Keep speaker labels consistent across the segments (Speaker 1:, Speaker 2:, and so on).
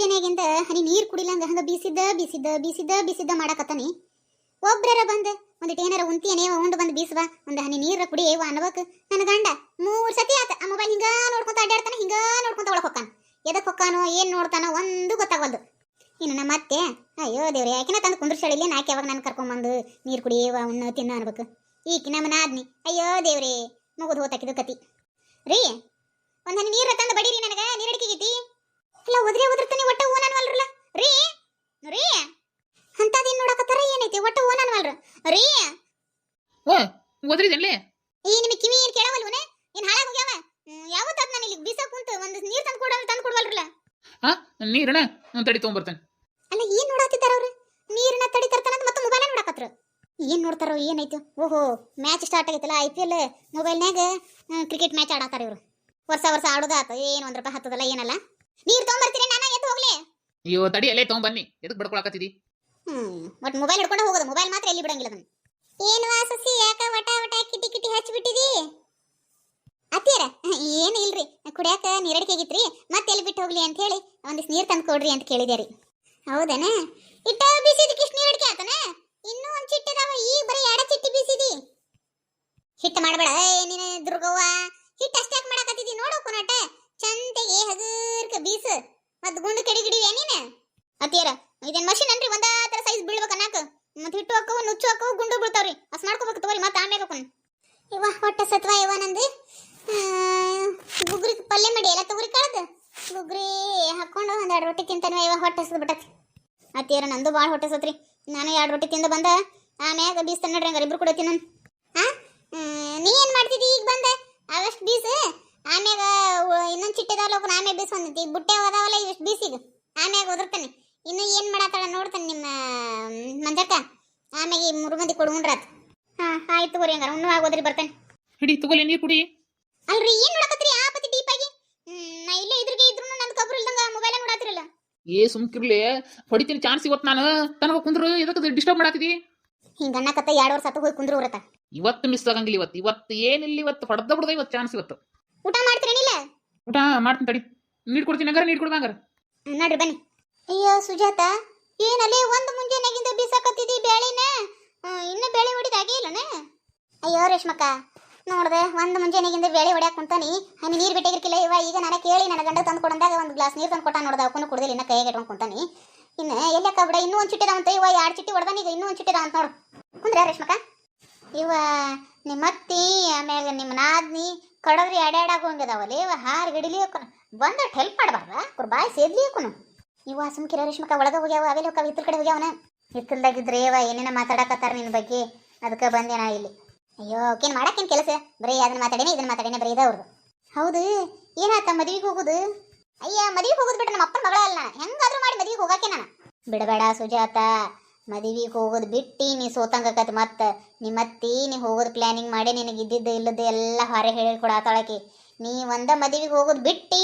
Speaker 1: ಮುಂಜಾನೆಗಿಂದ ಹನಿ ನೀರು ಕುಡಿಲಂಗ ಹಂಗ ಬೀಸಿದ್ದ ಬೀಸಿದ್ದ ಬೀಸಿದ್ದ ಬೀಸಿದ್ದ ಮಾಡಕತ್ತಾನಿ. ಒಬ್ರರ ಬಂದ ಒಂದಿಟ್ಟು ಏನಾರ ಉಂತಿಯನೇ, ಉಂಡು ಬಂದು ಬೀಸುವ, ಒಂದು ಹನಿ ನೀರ ಕುಡಿ ಏವ ಅನ್ಬೇಕು ನನ್ನ ಗಂಡ ಮೂರು ಸತಿ ಆತ, ಆ ಮೊಬೈಲ್ ಹಿಂಗ ನೋಡ್ಕೊಂತ ಅಡ್ಡಾಡ್ತಾನ ಹಿಂಗ ನೋಡ್ಕೊಂತ ಒಳಗೆ ಹೊಕ್ಕಾನ. ಎದಕ್ ಹೊಕ್ಕಾನೋ, ಏನ್ ನೋಡ್ತಾನೋ ಒಂದು ಗೊತ್ತಾಗವಲ್ದು. ಇನ್ನು ನಮ್ಮ ಅತ್ತೆ, ಅಯ್ಯೋ ದೇವ್ರೆ ಯಾಕಿನ ತಂದು ಕುಂದ್ರಶಾಳಿಲಿ ನಾಕೆ ಯಾವಾಗ ನಾನು ಕರ್ಕೊಂಬಂದು ನೀರು ಕುಡಿಯೇವ ಉಣ್ಣು, ತಿನ್ನ ಅನ್ಬೇಕು. ಈಕಿ ಮನ ಆದ್ನಿ. ಅಯ್ಯೋ ದೇವ್ರೆ, ಮುಗಿದು ಹೋತಾಕಿದು ಕತಿ. ರೀ, ಒಂದು ಹನಿ ನೀರು ತಂದು ಬಡೀರಿ ನನಗೆ ನೀರಡಿಕೆ ಅಡಿಕೆಗೈತಿ ಇಲ್ಲ ಒದ್ರೆ ಉದ್ರತಾನೆ ಒಟ್ಟ ಓನನ್ವಲ್ರಲ್ಲ ರೀ ರೀ ಅಂತದೇನ್ ನೋಡಕತ್ತಾರ? ಏನೈತಿ? ಒಟ್ಟ ಓನನ್ವಲ್ರ ರೀ.
Speaker 2: ಓ ಓದ್ರಿದೇನ್ಲಿ
Speaker 1: ಈ ನಿಮಗೆ ಕಿವಿ ಏನ್ ಕೇಳವಲ್ವನೆ? ಏನ್ ಹಾಳಾಗ ಹೋಗ್ಯಾವ? ಯಾವತ್ತ ನಾನು ಇಲ್ಲಿ ಬೀಸ ಕುಂತು ಒಂದು ನೀರು ತಂದು ಕೊಡಲ್ಲ ತಂದು ಕೊಡವಲ್ರಲ್ಲ?
Speaker 2: ಹಾ ನೀರಣ್ಣ ನಾನು ತಡಿ ತೊಗೊಂಬರ್ತೇನೆ.
Speaker 1: ಅಲ್ಲ ಏನ್ ನೋಡತ್ತಿದ್ದಾರ ಅವ್ರು? ನೀರನ್ನ ತಡಿ ತರ್ತಾನಂತ ಮತ್ತೆ ಮೊಬೈಲ್ ನೋಡಕತ್ರು. ಏನ್ ನೋಡ್ತಾರೋ ಏನೈತು. ಓಹೋ ಮ್ಯಾಚ್ ಸ್ಟಾರ್ಟ್ ಆಗೈತಲ್ಲ ಐ ಪಿ ಎಲ್ ಮೊಬೈಲ್ನಾಗ ಕ್ರಿಕೆಟ್ ಮ್ಯಾಚ್ ಆಡಾತಾರ ಇವರು. ವರ್ಷ ವರ್ಷ ಆಡೋದಾತ ಏನು ಒಂದ್ ರೂಪಾಯಿ ಹತ್ತದಲ್ಲ ಏನಲ್ಲ? ನೀರ್ ತಗೊಂಡ್ಬರ್ತೀರಿ ನಾನು ಎದ್ದು ಹೋಗ್ಲಿ.
Speaker 2: ಅಯ್ಯೋ ತಡಿ ಅಲ್ಲೇ ಬನ್ನಿ. ಎದಕ್ ಬಡ್ಕೊಳಕತ್ತಿದಿ
Speaker 1: ಹ್ಮ್ ಒಟ್ ಮೊಬೈಲ್ ಹಿಡ್ಕೊಂಡು ಹೋಗೋದು. ಮೊಬೈಲ್ ಮಾತ್ರ ಎಲ್ಲಿ ಬಿಡಂಗಿಲ್ಲ ಅದನ್ನ. ಏನು ವಾಸಸಿ ಯಾಕ ವಟ ವಟ ಕಿಟಿ ಕಿಟಿ ಹಚ್ಚಿಬಿಟ್ಟಿದಿ ಅತ್ತಿಯರ ಏನು ಇಲ್ರಿ. ಕುಡಿಯಾಕ ನೀರಡಿಕೆ ಆಗಿತ್ರಿ. ಮತ್ತೆ ಎಲ್ಲಿ ಬಿಟ್ಟು ಹೋಗ್ಲಿ ಅಂತ ಹೇಳಿ ಒಂದಿಷ್ಟು ನೀರು ತಂದು ಕೊಡ್ರಿ ಅಂತ ಕೇಳಿದೆ ರೀ. ಹೌದನ? ಇಟ್ಟ ಬಿಸಿದಕ್ಕೆ ಇಷ್ಟು ನೀರಡಿಕೆ ಆತನ? ಇನ್ನೂ ಒಂದ್ ಚಿಟ್ಟೆ ಅದಾವ ಈಗ ಬರೀ ಎರಡ ಚಿಟ್ಟಿ ಬೀಸಿದಿ. ಹಿಟ್ಟು ಮಾಡಬೇಡ. ನೀನು ದುರ್ಗವ್ವ. ಹಿಟ್ಟು ಅಷ್ಟ್ಯಾಕ್ ಮಾಡಕತ್ತಿದಿ? ನೋಡು ಕೊನಟ. ಚಂದಗೆ ಹಗರ್ಕ ಮತ್ ಗುಂಡು ಕೆಡಿಗಿಡಿವೆ ನೀನು? ಅತ್ತಿಯರ ಇದೇನ್ ಮಷಿನ್ ಅನ್ರಿ ಒಂದ ತರ ಸೈಜ್ ಬೀಳ್ಬೇಕ ನಾಕ? ಮತ್ ಹಿಟ್ಟು ಹಾಕವು ನುಚ್ಚು ಹಾಕವು ಗುಂಡು ಬೀಳ್ತಾವ್ರಿ. ಅಸ್ ಮಾಡ್ಕೋಬೇಕು ತಗೋರಿ ಮತ್ತೆ ಆಮ್ಯಾಗ ಹಾಕೋಣ ಇವ ಹೊಟ್ಟೆ ಸತ್ವ ಇವ ನಂದು. ಗುಗ್ರಿ ಪಲ್ಯ ಮಾಡಿ ಎಲ್ಲ ತಗೋರಿ ಕಳದು. ಗುಗ್ರಿ ಹಾಕೊಂಡು ಒಂದ್ ಎರಡು ರೊಟ್ಟಿ ತಿಂತಾನೆ ಇವ ಹೊಟ್ಟೆ ಹಸದ್ ಬಿಟ್ಟತಿ. ಅತ್ತಿಯರ ನಂದು ಭಾಳ ಹೊಟ್ಟೆ ಸತ್ರಿ. ನಾನು ಎರಡು ರೊಟ್ಟಿ ತಿಂದು ಬಂದ ಆಮ್ಯಾಗ ಬೀಸ್ತಾನೆ ನೋಡ್ರಿ ಹಂಗಾರ ಇಬ್ರು ಕೂಡ ತಿನ್ನ ಹ್ಮ್, ನೀ ಏನ್ ಮಾಡ್ತಿದ್ದಿ ಈಗ ಬಂದ? ಅವಷ್ಟು ಬೀಸ್? ಆಮ್ಯಾಗ ಇನ್ನೊಂದು ಚಿಟ್ಟಿದಾವಲ್ಲ ಒಬ್ಬನ ಆಮ್ಯಾಗ ಬೀಸ್ ಬಂದೈತಿ ಈಗ ಬುಟ್ಟೆ ಹೋದಾವಲ್ಲ ಇಷ್ಟು ಬೀಸಿಗ. ಆಮ್ಯಾಗ ಒದರ್ತಾನೆ. ಇನ್ನು ಏನ್ ಮಾಡತ್ತಾಳ ನೋಡ್ತಾನೆ ನಿಮ್ಮ ಮಂಜಕ್ಕ. ಆಮ್ಯಾಗ ಈ ಮೂರು ಮಂದಿ ಕೊಡ್ಕೊಂಡ್ರಾತ್. ಹಾ ಆಯ್ತು ತಗೋರಿ ಹಂಗಾರ. ಉಣ್ಣು ಆಗೋದ್ರಿ ಬರ್ತಾನೆ.
Speaker 2: ಹಿಡಿ ತಗೋಲಿ ನೀರು ಕುಡಿ.
Speaker 1: ಅಲ್ರಿ ಏನ್ ನೋಡಕತ್ರಿ ಆ ಪತಿ ಡೀಪ್ ಆಗಿ. ನಾ ಇಲ್ಲೇ ಇದ್ರಿಗೆ ಇದ್ರು ನನ್ನ ಕಬ್ರು ಇಲ್ದಂಗ ಮೊಬೈಲ್ ನೋಡಾತಿರಲ್ಲ.
Speaker 2: ಏ ಸುಮ್ಕಿರ್ಲಿ. ಹೊಡಿತೀನಿ ಚಾನ್ಸ್ ಇವತ್ತು ನಾನು. ತನಗ ಕುಂದ್ರು ಇದಕ್ಕೆ ಡಿಸ್ಟರ್ಬ್ ಮಾಡತ್ತಿದಿ
Speaker 1: ಹಿಂಗ ಅನ್ನಕತ್ತ ಎರಡು ವರ್ಷ ಹೋಗಿ ಕುಂದ್ರು ಹೊರತ
Speaker 2: ಇವತ್ತು ಮಿಸ್ ಆಗಂಗಿಲ್ಲ ಇವತ್ತು. ಇವತ್ತು ಏನಿಲ್ಲ ಇವತ್ತು ಹೊಡೆದ ಬಿಡದ ಇವತ್ತು ಚಾನ್ಸ್ ಇವತ್ತು.
Speaker 1: ಊಟ ಮಾಡ್ತೀರೇನಿಲ್ಲ
Speaker 2: ಊಟ ಮಾಡ್ತೀನಿ ತಡಿ. ನೀರು ಕೊಡ್ತೀನಿ ಹಂಗಾರೆ ನೀರು ಕೊಡ್ಬಂಗಾರ
Speaker 1: ಹ್ಮ್, ನೋಡ್ರಿ ಬನ್ನಿ. ಅಯ್ಯೋ ಸುಜಾತ ಏನಲ್ಲಿ ಒಂದು ಮುಂಜಾನೆಗಿಂದ ಬೀಸಕತ್ತಿದಿ ಬೇಳೆನ ಇನ್ನು ಬೇಳೆ ಹೊಡಿದಾಗೆ ಇಲ್ಲನ? ಅಯ್ಯೋ ರೇಷ್ಮಕ್ಕ ನೋಡ್ದೆ ಒಂದು ಮುಂಜಾನೆಗಿಂದ ಬೇಳೆ ಹೊಡ್ಯಾಕ ಕುಂತಾನಿ. ಹನಿ ನೀರು ಬಿಟ್ಟಿರ್ಕಿಲ್ಲ ಇವ ಈಗ ನಾನು ಕೇಳಿ ನನ್ನ ಗಂಡ ತಂದು ಕೊಡಂದಾಗ ಒಂದು ಗ್ಲಾಸ್ ನೀರು ತಂದು ಕೊಟ್ಟ ನೋಡ್ದ ಅವಕ್ಕೂ ಕುಡ್ದಿಲ್ಲ ಇನ್ನ ಕೈಗೆ ಇಟ್ಕೊಂಡು ಕುಂತಾನಿ. ಇನ್ನು ಎಲ್ಲಕ್ಕ ಬಿಡ ಇನ್ನೂ ಒಂದು ಚಿಟ್ಟಿದ ಅಂತ ಇವ ಎರಡು ಚಿಟ್ಟಿ ಹೊಡ್ದಾನ ಈಗ ಇನ್ನೂ ಒಂದು ಚಿಟ್ಟಿದ ಅಂತ ನೋಡು. ಕುಂದ್ರ ರೇಷ್ಮಕ್ಕ. ಇವ ನಿಮ್ಮ ಅತ್ತಿ ಆಮ್ಯಾಗ ನಿಮ್ಮ ನಾದ್ನಿ ಕಡದ್ರಿ ಅಡ್ಯಾಡಾಗ ಹೋಗಿದಾವಲ್ಲ ಇವ ಹಾರ್ ಗಡಿಲಿ ಬಂದ ಹೆಲ್ಪ್ ಮಾಡಬಾರ್ದ ಸೇದ್ಲಿ ಕುನು ಇವ ಸುಮ್ಕಿರ ರೇಷ್ಮಕ್ಕ ಒಳಗೆ ಹೋಗ್ಯಾವ ಅವೆಲ್ಲ ಹೋಗ್ಯಾವ ಇದ್ರ ಕಡೆ ಹೋಗ್ಯಾವನ. ಹಿತ್ತಲ್ದಾಗಿದ್ರೆ ಇವ ಏನೇನ ಮಾತಾಡಕತ್ತಾರ ನಿನ್ನ ಬಗ್ಗೆ ಅದಕ್ಕೆ ಬಂದೆ ನಾ ಇಲ್ಲಿ. ಅಯ್ಯೋ ಏನು ಮಾಡಕ್ಕೇನು ಕೆಲಸ? ಬರೀ ಅದನ್ನ ಮಾತಾಡೇನೆ ಇದನ್ನ ಮಾತಾಡೇನೆ, ಬರೀ ಇದ ಹೌದು, ಏನಾತ ಮದುವೆಗೆ ಹೋಗುದು? ಅಯ್ಯ, ಮದುವೆಗೆ ಹೋಗೋದು ಬಿಟ್ಟು ನಮ್ಮ ಅಪ್ಪನ ಮಗಳ ಅಲ್ಲ ನಾನು. ಹೆಂಗಾದ್ರೂ ಮಾಡಿ ಮದುವೆಗೆ ಹೋಗಾಕೆ ನಾನು. ಬಿಡಬೇಡ ಸುಜಾತ. ಮದ್ವಿಗೆ ಹೋಗೋದು ಬಿಟ್ಟು ನೀ ಸೋತಂಗಕತ್ ಮತ್ತೆ. ನಿಮ್ಮ ಅತ್ತಿ ನೀ ಹೋಗೋದು ಪ್ಲಾನಿಂಗ್ ಮಾಡಿ ನಿನಗೆ ಇದ್ದಿದ್ದು ಇಲ್ಲದ್ದು ಎಲ್ಲ ಹೊರೆ ಹೇಳಿ ಕೊಡಾತಾಳಕಿ ನೀ ಒಂದ ಮದುವೆಗೆ ಹೋಗೋದು ಬಿಟ್ಟಿ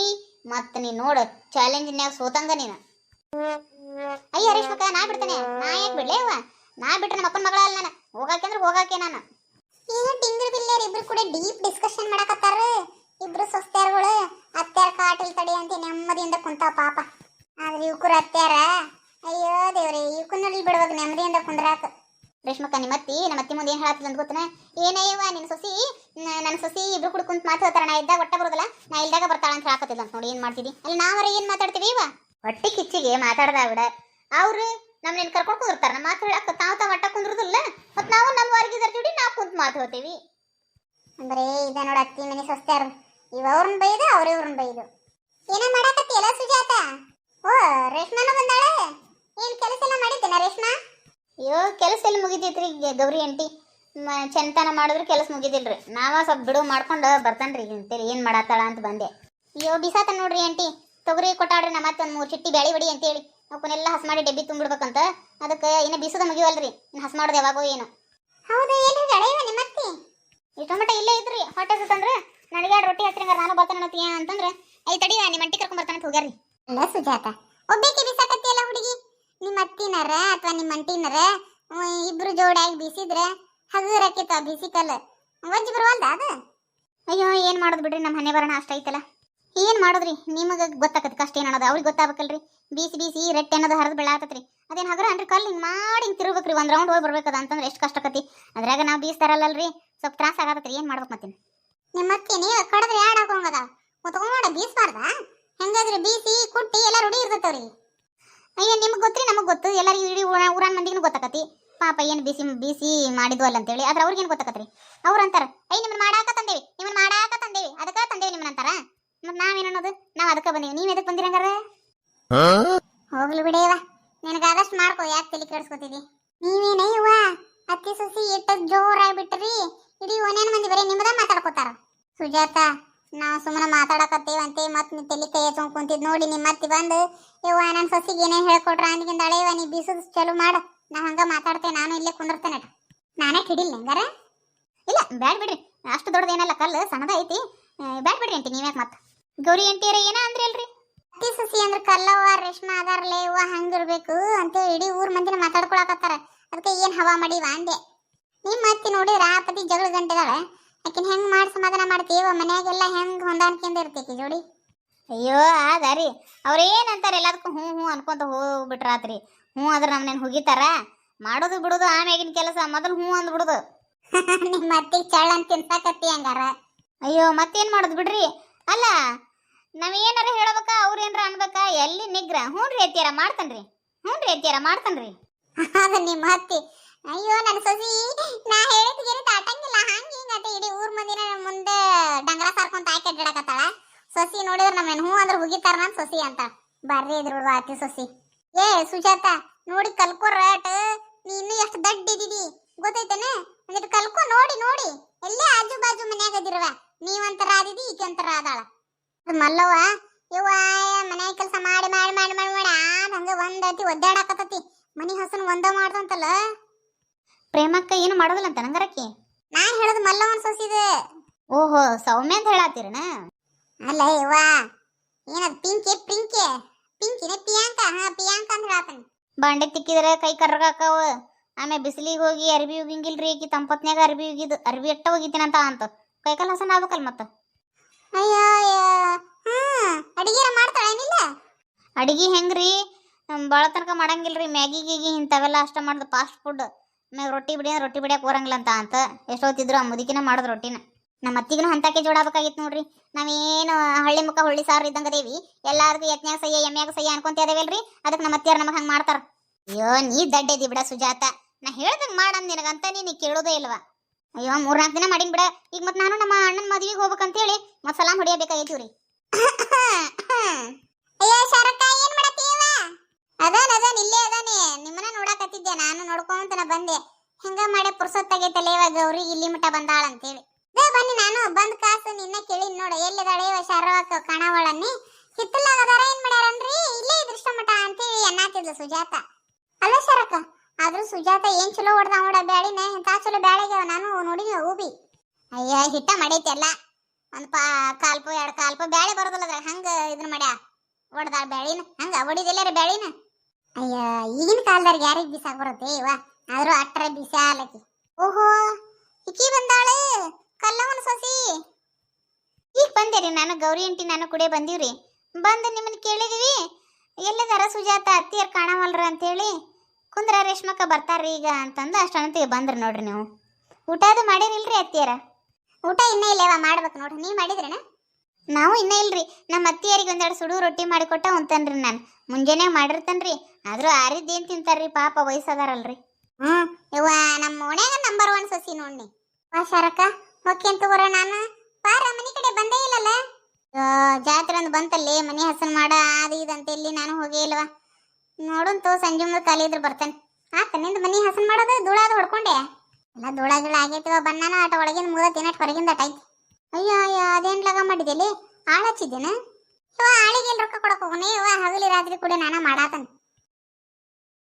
Speaker 1: ಮತ್ತೆ ನೀ ನೋಡು ಚಾಲೆಂಜ್ನ್ಯಾಗ ಸೋತಂಗ ನೀನು. ಅಯ್ಯ ರೇಷ್ಮಕ್ಕ, ನಾ ಬಿಡ್ತೇನೆ. ನಾ ಯಾಕೆ ಬಿಡ್ಲೇ ಅವ ನಾ ಬಿಟ್ರೆ ನಮ್ಮ ಅಪ್ಪನ ಮಗಳ ಅಲ್ಲ ನಾನು. ಹೋಗಾಕೆ ಅಂದ್ರೆ ಹೋಗಾಕೆ ನಾನು. ಏನು ಟಿಂಗರ್ ಬಿಲ್ಲೇರ್ ಇಬ್ರು ಕೂಡ ಡೀಪ್ ಡಿಸ್ಕಷನ್ ಮಾಡಕತ್ತಾರ? ಇಬ್ರು ಸೊಸ್ತ್ಯಾರ್ಗಳು ಅತ್ಯಾರ ಕಾಟಿಲ್ ತಡಿ ಅಂತ ನೆಮ್ಮದಿಯಿಂದ ಕುಂತಾವ ಪಾಪ. ಆದ್ರೆ ಇವ್ಕುರ ಅತ್ಯಾರ ಅಯ್ಯೋ ದೇವ್ರೆ ಇವಕ್ಕನ್ನಲ್ಲಿ ಬಿಡ್ಬೇಕು ನೆಮ್ಮದಿಯಿಂದ ಕುಂದ್ರಾಕ. ರೇಷ್ಮಕ್ಕ ನಿಮ್ಮ ಅತ್ತಿ ನಮ್ಮ ಅತ್ತಿ ಮುಂದೆ ಏನ್ ಹೇಳತ್ತಿಲ್ಲ ಅಂತ ಗೊತ್ತನ? ಏನಯ್ಯವ ನಿನ್ನ ಸೊಸಿ ನನ್ನ ಸೊಸಿ ಇಬ್ರು ಕುಡ್ ಕುಂತ ಮಾತಾಡ್ತಾರ ನಾ ಇದ್ದಾಗ ಒಟ್ಟ ಬರೋದಿಲ್ಲ, ನಾ ಇಲ್ದಾಗ ಬರ್ತಾಳ ಅಂತ ಹೇಳಾಕತ್ತಿಲ್ಲ ಅಂತ ನೋಡಿ ಏನ್ ಮಾಡ್ತಿದಿ. ಅಲ್ಲಿ ನಾವರ ಏನ್ ಮಾತಾಡ್ತೀವಿ ಇವ ಹೊಟ್ಟಿ ಕಿಚ್ಚಿಗೆ ಮಾತಾಡ್ದ ಬಿಡ ಅವ್ರು ನಮ್ಮನ್ನ ಕರ್ಕೊಂಡು ಕುಂದಿರ್ತಾರ ನಮ್ಮ ಮಾತು ಹೇಳಕ್ಕ ತಾವ ತಾವ್ ಒಟ್ಟ ಕುಂದ್ರದಿಲ್ಲ, ಮತ್ ನಾವು ನಮ್ಮ ವರ್ಗಿದರ ಜೋಡಿ ನಾವು ಕುಂತ ಮಾತು ಹೋತೀವಿ. ಅಂದ್ರೆ ಇದ ನೋಡ ಅತ್ತಿ ಮನೆ ಸೊಸ್ತ್ಯಾರ, ಇವ ಅವ್ರನ್ನ ಬೈದ ಅವ್ರ ಇವ್ರನ್ನ ಬೈದು. ಏನ ಮಾಡಾಕತ್ತಿಯಲ್ಲ ಸುಜಾತ? ಓ, ರೇಷ್ಮನ ಬಂದಾಳೆ? ಏನ್ ಕೆಲಸ ಎಲ್ಲ ಮಾಡಿದ್ದೇನ ರೇಷ್ಮಾ ಅಯ್ಯೋ ಕೆಲಸ ಎಲ್ಲಿ ಮುಗಿತೈತ್ರಿ ಗೌರಿ ಆಂಟಿ? ಮ- ಚಂತನ ಮಾಡಿದ್ರು ಕೆಲಸ ಮುಗಿದಿಲ್ರಿ. ನಾವ ಸ್ವಲ್ಪ ಬಿಡು ಮಾಡ್ಕೊಂಡು ಬರ್ತಾನ್ರಿ ಅಂತೇಳಿ. ಏನ್ ಮಾಡತ್ತಾಳ ಅಂತ ಬಂದೆ. ಅಯ್ಯೋ ಬಿಸಾತ ನೋಡ್ರಿ ಆಂಟಿ. ತೊಗರಿ ಕೊಟ್ಟಾಡ್ರಿ ನಮ್ಮ ಮತ್ತೆ ಒಂದು ಮೂರು ಚಿಟ್ಟಿ ಬ್ಯಾಳಿ ಬಡಿ ಅಂತೇಳಿ. ಅವಕ್ಕನ್ನೆಲ್ಲ ಹಸ್ ಮಾಡಿ ಡಬ್ಬಿ ತುಂಬಿಡ್ಬೇಕಂತ. ಅದಕ್ಕೆ ಇನ್ನ ಬಿಸದ ಮುಗಿವಲ್ರಿ. ಇನ್ನು ಹಸ್ ಮಾಡೋದು ಯಾವಾಗೋ ಏನು. ಹೌದಾ ಏನು ಗಡೆಯವ ನಿಮ್ಮ ಅತ್ತಿ? ಇಷ್ಟು ಮಟ್ಟ ಇಲ್ಲೇ ಇದ್ರಿ. ಹೊಟ್ಟೆ ಸುತ್ತಂದ್ರೆ? ನನಗೆ ಎರಡು ರೊಟ್ಟಿ ಹಚ್ಚಿರಂಗ ನಾನು ಬರ್ತಾನೆ ಅನ್ನತ್ತೀಯ ಅಂತಂದ್ರೆ ಐ ತಡಿ ನಿಮ್ಮ ಅಂಟಿ ಕರ್ಕೊಂಡ್ ಬರ್ತಾನೆ ಅಂತ ಹೋಗ್ಯಾರ್ರಿ. ಅಲ್ಲ ಸುಜಾತ ಒಬ್ಬೇಕಿ ಬಿಸಾಕತ್ತಿಯಲ್ಲ ಅತ್ತಿನರ ಅಥವಾ ನಿಮ್ಮ ಅಂಟಿನರ? ಇಬ್ರು ಜೋಡಾಗಿ ಬೀಸಿದ್ರ ಹಗುರಕ್ಕಿತ್ತ ಬಿಸಿಕಲ್ಲ. ವಜ್ಜಿ ಬರವಲ್ದ ಅದು? ಅಯ್ಯೋ, ಏನು ಮಾಡೋದು ಬಿಡ್ರಿ ನಮ್ಮ ಮನೆ ಬರೋಣ ಅಷ್ಟ ಐತಲ್ಲ. ಏನ್ ಮಾಡೋದ್ರಿ? ನಿಮಗ ಗೊತ್ತಾಗತ್ತೆ ಕಷ್ಟ ಏನು ಅನ್ನೋದು. ಅವ್ರಿಗೆ ಗೊತ್ತಾಗಬೇಕಲ್ರಿ. ಬೀಸಿ ಬೀಸಿ ರೆಟ್ಟೆ ಅನ್ನೋದು ಹರಿದು ಬೆಳಾತತ್ರಿ ಅದೇನು ಹಗರ ಅನ್ರಿ? ಕಲ್ಲು ಹಿಂಗೆ ಮಾಡಿ ಹಿಂಗೆ ತಿರ್ಬೇಕ್ರಿ ಒಂದು ರೌಂಡ್ ಹೋಗಿ ಬರ್ಬೇಕದ ಅಂತಂದ್ರೆ ಎಷ್ಟು ಕಷ್ಟ ಆಕತಿ. ಅದ್ರಾಗ ನಾವು ಬೀಸ್ತಾರಲ್ಲಲ್ರಿ. ಸ್ವಲ್ಪ ತ್ರಾಸ ಆಗತ್ತರಿ ಏನು ಮಾಡ್ಬೇಕು ಮತ್ತೀನಿ? ನಿಮ್ಮ ಅತ್ತಿ ನೀವು ಕಡದ್ರೆ ಯಾಡ್ ಹಾಕೊಂಗದ. ಮುತ್ಕೊಂಡ ಬೀಸ್ಬಾರ್ದ? ಹೆಂಗಾದ್ರೆ ಬೀಸಿ, ಕುಟ್ಟಿ ಎಲ್ಲ ರೂಢಿ ಇರ್ತೈತವ್ರಿ. ಅಯ್ಯ, ನಿಮ್ಗೆ ಗೊತ್ತ್ರಿ, ನಮಗೆ ಗೊತ್ತು. ಎಲ್ಲರಿಗೂ ಇಡೀ ಊರ ಊರಾನ್ ಮಂದಿಗೂ ಗೊತ್ತಾಕತಿ ಪಾಪ ಏನು ಬಿಸಿ ಬಿಸಿ ಮಾಡಿದ್ವು ಅಲ್ಲ ಅಂತೇಳಿ ಆದ್ರೆ ಅವ್ರಿಗೇನು ಗೊತ್ತಾಕತ್ರಿ? ಅವ್ರು ಅಂತಾರ ಅಯ್ಯ ನಿಮ್ಮನ್ನ ಮಾಡಾಕ ತಂದೇವಿ, ನಿಮ್ಮನ್ನ ಮಾಡಾಕ ತಂದೇವಿ. ಅದಕ್ಕ ತಂದೇವಿ ನಿಮ್ಮನ್ನ ಅಂತಾರ? ಮತ್ತೆ ನಾವೇನ್ ಅನ್ನೋದು? ನಾವ್ ಅದಕ್ಕ ನೀವು ಎದಕ್ಕೆ ಎದಕ್ ಬಂದಿರಂಗಾರ? ಹೋಗ್ಲಿ ಬಿಡೇವ. ನಿನಗಾದಷ್ಟು ಮಾಡ್ಕೋ. ಯಾಕೆ ತಲೆ ಕೆಡಿಸ್ಕೊತಿದ್ದಿ ನೀವೇನೇ ಇವ ಅತ್ತಿ ಸೊಸಿ ಇಟ್ಟ ಜೋರಾಗಿ ಬಿಟ್ರಿ. ಇಡೀ ಒನೇನ್ ಮಂದಿ ಬರೀ ನಿಮ್ಮದ ಮಾತಾಡ್ಕೋತಾರ. ಸುಜಾತ ನಾವು ಸುಮ್ಮನೆ ಮಾತಾಡಕತ್ತೇವಂತೆ, ಮತ್ತೆ ನೀ ತಲೆ ಕೈ ಹಚ್ಕೊಂಡ್ ಕುಂತಿದ್ ನೋಡಿ ನಿಮ್ಮ ಅತ್ತಿ ಬಂದು ಇವ ನನ್ನ ಸೊಸಿಗೆ ಏನೇ ಹೇಳ್ಕೊಟ್ರ? ಅಂದ್ಗಿಂದ ಅಳೆಯವ ನೀ ಬೀಸದ್ ಚಲೋ ಮಾಡ. ನಾ ಹಂಗ ಮಾತಾಡ್ತೇನೆ ನಾನು ಇಲ್ಲೇ ಕುಂದಿರ್ತೇನೆ ನಾನೇ ಹಿಡಿಲ್ಲ ಹಂಗಾರ ಇಲ್ಲ, ಬ್ಯಾಡ್ ಬಿಡ್ರಿ. ಅಷ್ಟು ದೊಡ್ಡದೇನಲ್ಲ ಕಲ್ಲು, ಸಣ್ಣದ ಐತಿ. ಬ್ಯಾಡ್ ಬಿಡ್ರಿ ಅಂಟಿ ನೀವ್ಯಾಕೆ ಮತ್ತೆ? ಗೌರಿ ಅಂತೀರ ಏನ ಅಂದ್ರಿ ಅಲ್ರಿ? ಅತಿ ಸಸಿ ಅಂದ್ರೆ ಕಲ್ಲವ್ವ, ರೇಷ್ಮಾ ಅದಾರ್ಲೆ ಇವ ಹಂಗಿರ್ಬೇಕು ಅಂತ ಇಡೀ ಊರ್ ಮಂದಿನ ಮಾತಾಡ್ಕೊಳಕತ್ತಾರ. ಅದಕ್ಕೆ ಏನ್ ಹವಾ ಮಾಡಿ ವಾಂದೆ ನಿಮ್ಮ ಅತ್ತಿ ನೋಡಿದ್ರ ಆ ಪತಿ ಜಗಳ ಗಂಟೆದಾಳ. ಆಕಿನ ಹೆಂಗ್ ಮಾಡಿ ಸಮಾಧಾನ ಮಾಡ್ತೀವ ಮನ್ಯಾಗೆಲ್ಲ ಹೆಂಗ್ ಹೊಂದಾಣಿಕೆಯಿಂದ ಇರ್ತೈತಿ ಜೋಡಿ? ಅಯ್ಯೋ ಆದಾರಿ ಅಂತಾರೆ ಎಲ್ಲದಕ್ಕೂ ಹ್ಞೂ ಹ್ಞೂ ಅನ್ಕೊಂತ ಹೋಗ್ಬಿಟ್ರಾತ್ರಿ. ಹ್ಞೂ ಅದ್ರ ನಮ್ಮನೇನು ಹುಗಿತಾರ? ಮಾಡೋದು ಬಿಡೋದು ಆಮ್ಯಾಗಿನ ಕೆಲಸ ಮೊದಲು ಹ್ಞೂ ಅಂದ್ಬಿಡುದು ನಿಮ್ಮ ಅತ್ತಿಗೆ ಚಳ್ಳ ಅಂತ ತಿನ್ಸಾಕತ್ತಿ ಹಂಗಾರ. ಅಯ್ಯೋ ಮತ್ತೇನು ಮಾಡೋದು ಬಿಡ್ರಿ? ಅಲ್ಲ ನಾವೇನಾರ ಹೇಳ್ಬೇಕ ಅವ್ರು ಏನಾರ ಅನ್ಬೇಕಾ? ಎಲ್ಲಿ ನಿಗ್ರ? ಹ್ಞೂ ರೀ ಅತ್ತಿಯಾರ ಮಾಡ್ತನ್ರಿ. ಹ್ಞೂ ರೀ ಅತ್ತಿಯಾರ ಮಾಡ್ತನ್ರಿ. ಅದು ನಿಮ್ಮ ಅತ್ತಿ ಅಯ್ಯೋ ನನ್ನ ಸೊಸಿ ನಾ ಹೇಳಿದ್ಗೇನೆ ತಾಟಂಗಿಲ್ಲ ಹಂಗ ಅಂತ ಇಡೀ ಊರ್ ಮಂದಿನ ಮುಂದೆ ಡಂಗರ ಸಾರ್ಕೊಂತ ಆಯ್ಕೆ ಅಡ್ಡಾಡಕತ್ತಾಳ. ಸೊಸಿ ನೋಡಿದ್ರ ನಮ್ಮನ್ ಹ್ಞೂ ಅಂದ್ರೆ ಹುಗಿತಾರ ನಮ್ ಸೊಸಿ ಅಂತ. ಬರ್ರಿ ಇದ್ರು ಅತಿ ಸೊಸಿ. ಏ, ಸುಜಾತ, ನೋಡಿ ಕಲ್ಕೋ ರೇಟ್ ನೀ ಇನ್ನೂ ಎಷ್ಟು ದಡ್ಡ ಇದ್ದೀವಿ ಗೊತ್ತೈತೇನೆ? ಅಂದ್ರೆ ಕಲ್ಕೋ ನೋಡಿ ನೋಡಿ. ಎಲ್ಲೇ ಆಜು ಬಾಜು ಮನ್ಯಾಗ ಅದಿರುವ? ನೀವಂತರ ಆದಿದಿ ಈಕೆ ಅಂತರ ಆದಾಳ ಮಲ್ಲವ್ವ ಇವ ಮನ್ಯಾಗ ಕೆಲಸ ಮಾಡಿ ಮಾಡಿ ಮಾಡಿ ಮಾಡಿ ಮಾಡಿ, ಆದ ಹಂಗ ಒಂದತಿ ಒದ್ದಾಡಕತ್ತತಿ. ಮನಿ ಹಸನ್ ಒಂದ ಮಾಡ್ದಂತಲ್ಲ? ಪ್ರೇಮಕ್ಕ ಏನು ಮಾಡೋದಿಲ್ಲ ಅಂತ ನಂಗರಕ್ಕಿ? ನಾ ಹೇಳದ್ ಮಲ್ಲವನ್ ಸೊಸಿದೆ. ಓಹೋ ಸೌಮ್ಯ ಅಂತ ಹೇಳತ್ತೀರನ ಅಲ್ಲ ಇವ ಏನದ್ ಪಿಂಕೆ ಪಿಂಕಿ? ಪಿಂಕಿನೇ ಪಿಯಾಂಕ ಹಾ ಪಿಯಾಂಕ ಅಂತ ಹೇಳತ್ತಾನ ಬಾಂಡೆ ತಿಕ್ಕಿದ್ರೆ ಕೈ ಕರ್ರಗಾಕವ ಆಮೇಲೆ ಬಿಸಿಲಿಗೆ ಹೋಗಿ ಅರ್ಬಿ ಉಗಿಂಗಿಲ್ರಿ ಈಕಿ ತಂಪತ್ನ್ಯಾಗ ಅರ್ಬಿ ಉಗಿದು ಅರ್ಬಿ ಎಟ್ಟ ಹೋಗಿದ್ದೀನಂತ ಅಂತ ಕೈಕಾಲ ಹಸನ ಆಗ್ಬೇಕಲ್ ಮತ್ತ? ಅಯ್ಯೋ ಅಡಿಗೆ ಮಾಡ್ತಾಳೆ ಏನಿಲ್ಲ? ಅಡಿಗೆ ಹೆಂಗ್ರಿ? ಭಾಳ ತನಕ ಮಾಡಂಗಿಲ್ರಿ. ಮ್ಯಾಗಿ ಗೀಗಿ ಇಂಥವೆಲ್ಲ ಅಷ್ಟ ಮಾಡ್ದು ಫಾಸ್ಟ್ ಫುಡ್ ಮ್ಯಾಗ ರೊಟ್ಟಿ ಬಿಡಿ ರೊಟ್ಟಿ ಬಿಡಿಯಕ್ಕೆ ಬರಂಗಿಲ್ಲ ಅಂತ ಅಂತ ಎಷ್ಟೊತ್ತಿದ್ರು ಆ ಮುದುಕಿನ ಮಾಡೋದು ರೊಟ್ಟಿನ. ನಮ್ಮ ಅತ್ತಿಗೂ ಹಂತಕ್ಕೆ ಜೋಡಾಬೇಕಾಗಿತ್ತು ನೋಡ್ರಿ. ನಾವೇನು ಹಳ್ಳಿ ಮುಖ ಹುಳ್ಳಿ ಸಾರು ಇದ್ದಂಗ ಅದೇವಿ. ಎಲ್ಲಾರ್ಗು ಯತ್ನ್ಯಾಗ ಸಯ್ಯ ಎಮ್ಯಾಗ ಸಯ್ಯ ಅನ್ಕೊಂತ ಅದೇವಲ್ರಿ? ಅದಕ್ಕೆ ನಮ್ಮ ಅತ್ತಿಯಾರ ನಮಗೆ ಹಂಗೆ ಮಾಡ್ತಾರ. ಅಯ್ಯೋ, ನೀ ದಡ್ಡದಿ ಬಿಡ ಸುಜಾತ. ನಾ ಹೇಳ್ದಂಗೆ ಮಾಡನ್ ನಿನಗಂತ ನೀ ಕೇಳೋದೇ ಇಲ್ವಾ? ಅಯ್ಯೋ ಮೂರ್ನಾಲ್ಕು ದಿನ ಮಾಡಿನ ಬಿಡ. ಈಗ ಮತ್ತೆ ನಾನು ನಮ್ಮ ಅಣ್ಣನ ಮದುವೆಗೆ ಹೋಗ್ಬೇಕಂತೇಳಿ ಮತ್ತೆ ಸಲಾಮ್ ಹೊಡಿಯಬೇಕಾಗೈತಿ ರೀ ಅಯ್ಯೋ ಏನು ಅದಾನ ಅದಾನ, ಇಲ್ಲೇ ಅದಾನೆ. ನಿಮ್ಮನ್ನ ನೋಡಕತ್ತಿದ್ದೆ, ನಾನು ನೋಡ್ಕೊಂತನ ಬಂದೆ. ಹೆಂಗ ಮಾಡಿ ಪುರ್ಸೊತ್ತಾಗೈತಲ್ಲ ಇವಾಗ ಗೌರಿ ಇಲ್ಲಿ ಮಟ ಬಂದಾಳ ಅಂತೇಳಿ ಇದೇ ಬನ್ನಿ ನಾನು, ಬಂದ್ ಕಾಸು ನಿನ್ನ ಕೇಳಿ ನೋಡ. ಎಲ್ಲಿದಾಳೆ ಇವ ಶಾರವಾಕ ಕಾಣವಳನ್ನಿ? ಹಿತ್ತಲಾಗ ಅದಾರ ಏನ್ ಮಾಡ್ಯಾರನ್ರಿ? ಇಲ್ಲೇ ದೃಷ್ಟ ಮಠ ಅಂತೇಳಿ ಅನ್ನಾತಿದ್ಲು ಸುಜಾತ. ಅಲ್ಲ ಶರಕ, ಆದ್ರೂ ಸುಜಾತ ಏನ್ ಚಲೋ ಹೊಡ್ದ ನೋಡ ಬ್ಯಾಳಿನ? ಇಂತ ಚಲೋ ಬ್ಯಾಳಿಗೆ ನಾನು ನೋಡಿ ಹೂಬಿ ಅಯ್ಯ, ಹಿಟ್ಟ ಮಾಡೈತಿ ಎಲ್ಲ ಒಂದ್ ಪಾ, ಕಾಲ್ಪು, ಎರಡ್ ಕಾಲ್ಪು ಬ್ಯಾಳಿ ಬರೋದಿಲ್ಲ ಅದ್ರಾಗ. ಹಂಗ ಇದನ್ನ ಮಾಡ್ಯಾ? ಹೊಡ್ದಾಳ ಬ್ಯಾಳಿನ? ಹಂಗ ಹೊಡಿದಿಲ್ಲ ಬ್ಯಾಳಿನ? ಅಯ್ಯ, ಈಗಿನ ಕಾಲದಾಗ ಯಾರಿಗೆ ಬಿಸಾಕ್ ಬರುತ್ತೆ? ಇವ ಆದ್ರೂ ಅಟ್ರ ಬಿಸಾಲಕಿ ಓಹೋ ಇಕ್ಕಿ ಬಂದಾಳೆ? ಕಲ್ಲವನ ಸಸಿ. ಈಗ ಬಂದೇರಿ ನಾನು, ಗೌರಿ ಅಂಟಿ ನಾನು ಕೂಡ ಬಂದೀವ್ರಿ. ಬಂದು ನಿಮ್ಮನ್ನ ಕೇಳಿದೀವಿ. ಎಲ್ಲದರ ಸುಜಾತ, ಅತ್ತಿಯರ್ ಕಾಣವಲ್ರ ಅಂತೇಳಿ. ಕುಂದ್ರ ರೇಷ್ಮಕ್ಕ ಬರ್ತಾರ್ರಿ ಈಗ ಅಂತಂದು ಅಷ್ಟೊತ್ತಿಗೆ ಬಂದ್ರಿ ನೋಡ್ರಿ ನೀವು. ಊಟ ಅದು ಮಾಡಿರಿಲ್ರಿ ಅತ್ತಿಯರ? ಊಟ ಇನ್ನೂ ಇಲ್ಲವ? ಮಾಡ್ಬೇಕು ನೋಡ್ರಿ. ನೀವು ಮಾಡಿದ್ರೇನ? ನಾವು ಇನ್ನ ಇಲ್ರಿ. ನಮ್ಮ ಅತ್ತಿಯರಿಗೆ ಒಂದೆರಡು ಸುಡು ರೊಟ್ಟಿ ಮಾಡಿಕೊಟ್ಟ ಉಂತನ್ರಿ ನಾನು. ಮುಂಜಾನೆ ಮಾಡಿರ್ತನ್ರಿ. ಆದ್ರೂ ಆರಿದ್ದೇನ್ ತಿಂತಾರ್ರಿ ಪಾಪ ವಯಸ್ಸಾದಾರಲ್ರಿ. ಹ್ಮ್. ಇವ ನಮ್ಮ ಓಣ್ಯಾಗ ನಂಬರ್ ಒನ್ ಸಸಿ ನೋಡ್ನಿ. ವಾ ಶಾರಕ್ಕ ಓಕೆ ಅಂತ ಬರೋ ನಾನು. ಬಾರ ಮನೆ ಕಡೆ ಬಂದೇ ಇಲ್ಲಲ್ಲ? ಜಾತ್ರೆ ಒಂದು ಬಂತಲ್ಲಿ ಮನೆ ಹಸನ್ ಮಾಡ ಅದು ಇದಂತೆ ಇಲ್ಲಿ ನಾನು ಹೋಗೇ ಇಲ್ವಾ? ನೋಡಂತು ಸಂಜೆ ಮುಂದೆ ಖಾಲಿ ಇದ್ರೆ ಬರ್ತೇನೆ. ಆತ ನಿಂದ ಮನೆ ಹಸನ್ ಮಾಡೋದು ಧೂಳಾದ ಹೊಡ್ಕೊಂಡೆ? ಎಲ್ಲ ಧೂಳ ಗಿಳ ಆಗೈತಿವ ಬನ್ನಾನ ಆಟ ಒಳಗಿಂದ ಮುದ ತಿನ್ನಟ್ ಹೊರಗಿಂದ ಆಟ ಐತಿ ಅಯ್ಯೋ ಅಯ್ಯೋ, ಅದೇನ್ ಲಗ ಮಾಡಿದೆಲ್ಲಿ ಆಳಚ್ಚಿದ್ದೇನೆ ಇವ ಆಳಿಗೆ ರೊಕ್ಕ ಕೊಡಕ್ ಹೋಗೋಣ ಇವ ಹಗಲಿ ರಾತ್ರಿ ಕೂಡ ನಾನ ಮಾಡಾತನ್